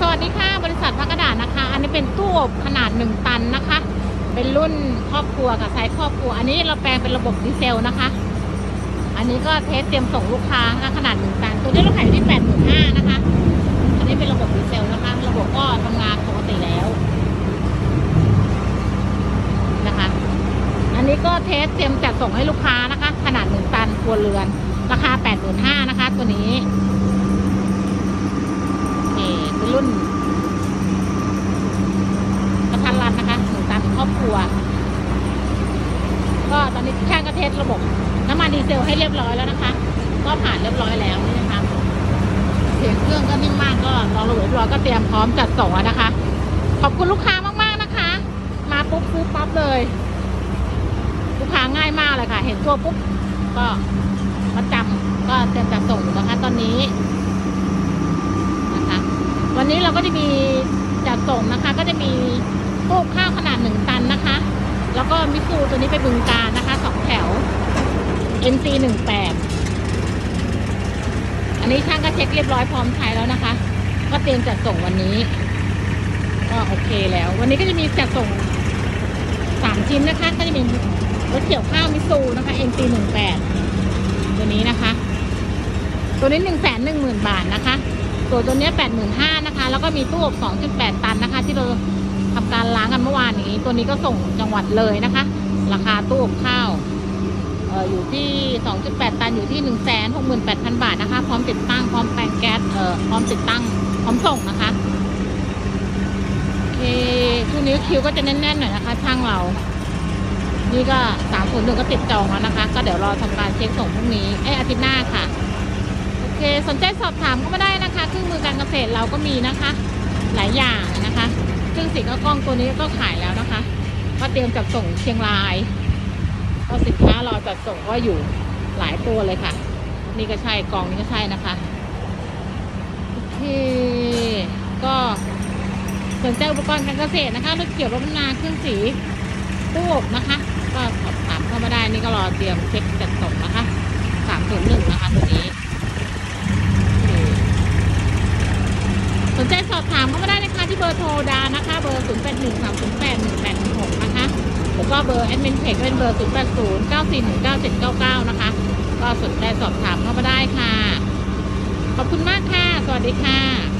สวัสดีค่ะบริษัทพักกระดาษนะคะ อันนี้เป็นตู้อบขนาด 1 ตันนะคะ เป็นรุ่นครอบครัวกับไซส์ครอบครัว อันนี้เราแปลงเป็นระบบดีเซลนะคะ อันนี้ก็เทสเตรียมส่งลูกค้านะคะขนาด 1 ตัน ตัวนี้เราขายอยู่ที่8 5 0 0 0นะคะ อันนี้เป็นระบบดีเซลนะคะ ระบบก็ทำงานปกติแล้วนะคะ อันนี้ก็เทสเตรียมจัดส่งให้ลูกค้านะคะ ขนาด 1 ตันครัวเรือน ราคา85,000นห้านะคะ ตัวนี้ เป็นรุ่นกระทันรันนะคะหนึ่งตามครอบครัว ก็ตอนนี้ช่างก็เทสระบบน้ำมันดีเซลให้เรียบร้อยแล้วนะคะ ก็ผ่านเรียบร้อยแล้วนี่นะคะเสียงเครื่องก็นิ่งมากก็รอระบบรอก็เตรียมพร้อมจัดส่งนะคะ ขอบคุณลูกค้ามากๆนะคะ มาปุ๊บซื้อปั๊บเลย ลูกค้าง่ายมากเลยค่ะ เห็นตัวปุ๊บก็มาจำก็เตรียมจัดส่งอยู่นะคะ ตอนนี้ นะคะ วั นนี้เราก็จะมีจัดส่งนะคะ ก็จะมีตู้ข้าวขนาดหนึ่งตันนะคะ แล้วก็มิซูตัวนี้ไปบึงการนะคะสองแถว NC หนึ่งแปดอันนี้ช่างก็เช็คเรียบร้อยพร้อมใช้แล้วนะคะ ก็เตรียมจัดส่งวันนี้ ก็โอเคแล้ว วันนี้ก็จะมีจัดส่งสามชิ้นนะคะ ก็จะมีรถเกี่ยวข้าวมิซูนะคะ NC หนึ่งแปดตัวนี้นะคะ ตัวนี้หนึ่งแสนหนึ่งหมื่นบาทนะคะ ตัวตัวเนี้แปดหมื่นห้านะคะ แล้วก็มีตู้อบสองจุดแปดตันนะคะ ที่เราทำการล้างกันเมื่อวานนี้ ตัวนี้ก็ส่งจังหวัดเลยนะคะ ราคาตู้อบข้าวเอ่ออยู่ที่สองจุดแปดตันอยู่ที่หนึ่งแสนหกหมื่นแปดพันบาทนะคะ พร้อมติดตั้ง พร้อมแปลงแก๊สเอ่อพร้อมติดตั้ง พร้อมส่งนะคะโอเคช่วงนี้คิวก็จะแน่นๆหน่อยนะคะช่างเรา นี่ก็สามศูนหนึ่งก็ติดจองแล้วนะคะ ก็เดี๋ยวรอทำการเช็คส่งพรุ่งนี้เอ้อาทิตย์หน้าค่ะ เคสนใจสอบถามก็มาได้นะคะเครื่องมือการเกษตรเราก็มีนะคะ หลายอย่างนะคะเครื่องสีกระกล้องตัวนี้ก็ขายแล้วนะคะก็เตรียมจัดส่งเชียงรายก็สินค้ารอจัดส่งก็อยู่หลายตัวเลยค่ะ นี่ก็ใช่กองนี้ก็ใช่นะคะโอเคก็สนใจอุปกรณ์การเกษตรนะคะรถเกี่ยวรถนาเครื่องสีตู้อบนะคะ ก็สอบถามเข้ามาได้นี่ก็รอเตรียมเช็คจัดส่งนะคะสามศูนย์หนึ่งนะคะตัวนี้ สนใจสอบถามเข้ามาได้นะคะที่เบอร์โทรดานะคะ เบอร์ 0 8 1 3 0 8 1 8 1 6 นะคะ แล้วก็เบอร์แอดมินเพจเป็นเบอร์ 0 8 0 9 4 1 9 7 9 9 นะคะ ก็สนใจสอบถามเข้ามาได้ค่ะ ขอบคุณมากค่ะ สวัสดีค่ะ